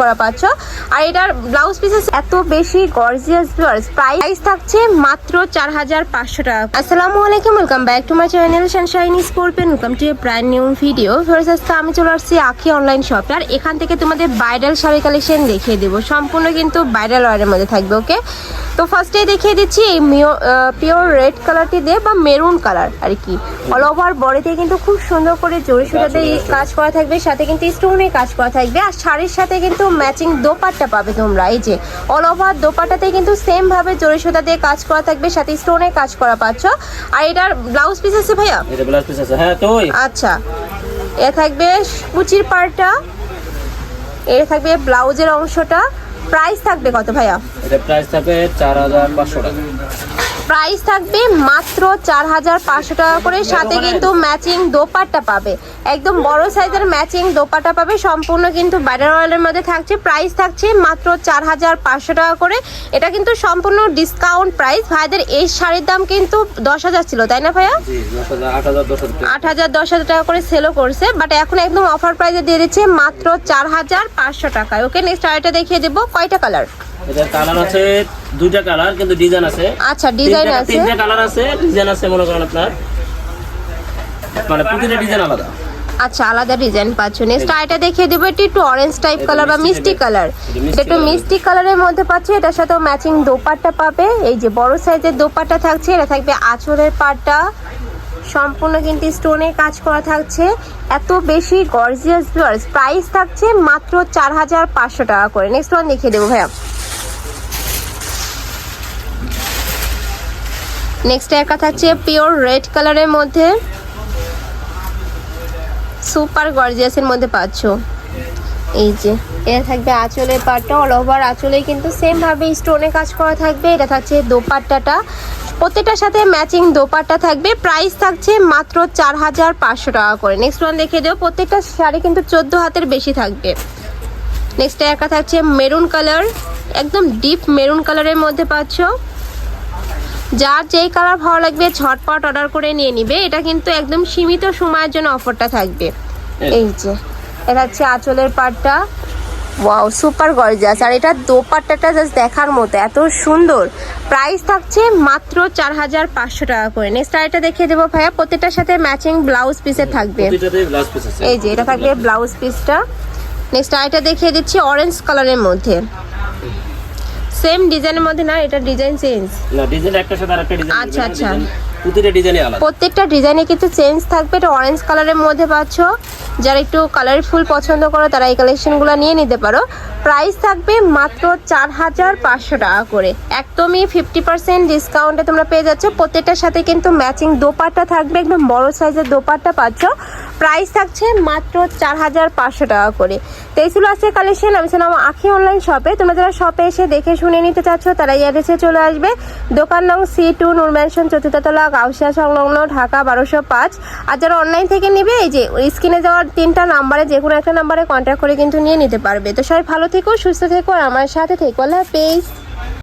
করা পাচ্ছ। আর এটার ব্লাউজ পিসেস এত বেশি গর্জিয়াস প্রাইস থাকছে মাত্র চার হাজার পাঁচশো টাকা। আসসালামু আলাইকুম welcome back to my channel sunshine Scorpen welcome to a brand new video আমি চলে আসছি আখি অনলাইন শপে আর এখান থেকে তোমাদের শাড়ি কালেকশন দেখিয়ে দেবো। সম্পূর্ণ কিন্তু ব্রাইডাল ওয়ারের মধ্যে থাকবে ওকে তো ফার্স্টে দেখিয়ে দিচ্ছি এই পিওর রেড কালারটি দিয়ে বা মেরুন কালার আর কি। অল ওভার বডিতে কিন্তু খুব সুন্দর করে জড়ি সুতাতে কাজ করা থাকবে সাথে কিন্তু স্টোনে কাজ করা থাকবে। আর শাড়ির সাথে কিন্তু ম্যাচিং দোপাট্টা পাবে তোমরা। এই যে অল ওভার দোপাট্টাতে কিন্তু সেম ভাবে জড়ি সুতা দিয়ে কাজ করা থাকবে সাথে স্টোনে কাজ করা পাচ্ছ। আর এটার ব্লাউজ পিস আছে ভাইয়া? এটা ব্লাউজ পিস আছে হ্যাঁ তোই। আচ্ছা। এ থাকবে কুচির পার্টটা এ থাকবে ব্লাউজের অংশটা। প্রাইস থাকবে কত ভাইয়া? এটা প্রাইস থাকবে চার হাজার পাঁচশো টাকা। প্রাইস থাকবে মাত্র চার হাজার পাঁচশো টাকা করে। সাথে কিন্তু ম্যাচিং দোপাট্টা পাবে। একদম বড় সাইজের ম্যাচিং দোপাট্টা পাবে। সম্পূর্ণ কিন্তু বাইরের অয়েলের মধ্যে থাকছে। প্রাইস থাকছে মাত্র চার হাজার পাঁচশো টাকা করে। এটা কিন্তু সম্পূর্ণ ডিসকাউন্ট প্রাইস ভাইদের এই শাড়ির দাম কিন্তু দশ হাজার ছিল তাই না ভাইয়া? আট হাজার দশ হাজার টাকা করে সেলও করছে। বাট এখন একদম অফার প্রাইসে দিয়ে দিচ্ছে মাত্র চার হাজার পাঁচশো টাকায়। ওকে নেক্সট আরেকটা দেখিয়ে দেবো। কয়টা কালার এটার কালার আছে দুইটা কালার কিন্তু ডিজাইন আছে। আচ্ছা ডিজাইন আছে। তিনটা কালার আছে ডিজাইন আছে মনে করেন আপনার। মানে প্রতিটা ডিজাইন আলাদা। আচ্ছা আলাদা ডিজাইন পাচ্ছ নেক্সট আরেকটা দেখিয়ে দেবো এটি একটু অরেঞ্জ টাইপ কালার বা মিষ্টি কালার এটা এটা একটু মিষ্টি কালারের মধ্যে পাচ্ছ এটার সাথেও ম্যাচিং দোপাট্টা পাবে। এই যে বড় সাইজের দোপাট্টা থাকছে এটা থাকবে আঁচলের পাটটা। সম্পূর্ণ কিন্তু স্টোনে কাজ করা থাকছে। এত বেশি গর্জিয়াস প্রাইস থাকছে মাত্র চার হাজার পাঁচশো টাকা করে। নেক্সট ওয়ান দেখিয়ে দেবো ভাইয়া। নেক্সট একা থাকছে পিওর রেড কালারের মধ্যে সুপার গর্জিয়াসের মধ্যে পাচ্ছ। এই যে, এটা থাকবে আঁচলের পাটটা অল ওভার আঁচলে কিন্তু সেম ভাবে স্টোনে কাজ করা থাকবে। এটা থাকছে দোপাট্টাটা। প্রত্যেকটার সাথে ম্যাচিং দোপাট্টা থাকবে। প্রাইস থাকছে মাত্র চার হাজার পাঁচশো টাকা করে। নেক্সট ওয়ান দেখে দেবো। প্রত্যেকটা শাড়ি কিন্তু চোদ্দ হাতের বেশি থাকবে। নেক্সট একা থাকছে মেরুন কালার একদম ডিপ মেরুন কালারের মধ্যে পাচ্ছ। যার যেই কালার ভালো লাগবে ঝটপট অর্ডার করে নিয়ে নিবে। এটা কিন্তু একদম সীমিত সময়ের জন্য অফারটা থাকবে। এই যে এটা হচ্ছে আঁচলের পাটটা। ওয়াও সুপার গর্জাস আর এটা দোপাট্টাটা জাস্ট দেখার মতো এত সুন্দর। প্রাইস থাকছে মাত্র চার হাজার পাঁচশো টাকা করে। নেক্সট আরেকটা দেখিয়ে দেবো ভাইয়া। প্রত্যেকটার সাথে ম্যাচিং ব্লাউজ পিসে থাকবে। এই যে এটা থাকবে ব্লাউজ পিসটা নেক্সট আরেকটা দেখিয়ে দিচ্ছি অরেঞ্জ কালারের মধ্যে। সেম ডিজাইনের মধ্যে না এটা ডিজাইন চেঞ্জ। না ডিজাইন একটা সাথে আরেকটা ডিজাইন আচ্ছা, আচ্ছা। প্রতিটা ডিজাইনই আলাদা। প্রত্যেকটা ডিজাইনে কিন্তু চেঞ্জ থাকবে এটা অরেঞ্জ কালারের মধ্যে পাচ্ছ। যারা একটু কালারফুল পছন্দ করো তারা এই কালেকশনগুলো নিয়ে নিতে পারো। প্রাইস থাকবে মাত্র চার হাজার পাঁচশো টাকা করে। একদমই ফিফটি পার্সেন্ট ডিসকাউন্টে তোমরা পেয়ে যাচ্ছ। প্রত্যেকটার সাথে কিন্তু ম্যাচিং দোপাট্টা থাকবে একদম বড় সাইজের দোপাট্টা পাচ্ছ। প্রাইস থাকছে মাত্র চার হাজার পাঁচশো টাকা করে। তো এই ছিল আজকে কালেকশন আমি ছিলাম আখি অনলাইন শপে তোমরা যারা শপে এসে দেখে শুনে নিতে চাচ্ছ তারা এই অ্যাড্রেসে চলে আসবে। দোকান নং সি টু নূর ম্যানশন চতুর্থতলা গাউসিয়া সংলগ্ন, ঢাকা বারোশো পাঁচ। আর যারা অনলাইন থেকে নিবে, এই যে স্ক্রিনে যাওয়ার তিনটা নাম্বারে যে কোনো একটা নাম্বারে কন্ট্যাক্ট করে কিন্তু নিয়ে নিতে পারবে। তো সবাই ভালো থেকো, সুস্থ থেকো, আর আমার সাথে থেকো। আল্লাহ হাফেজ।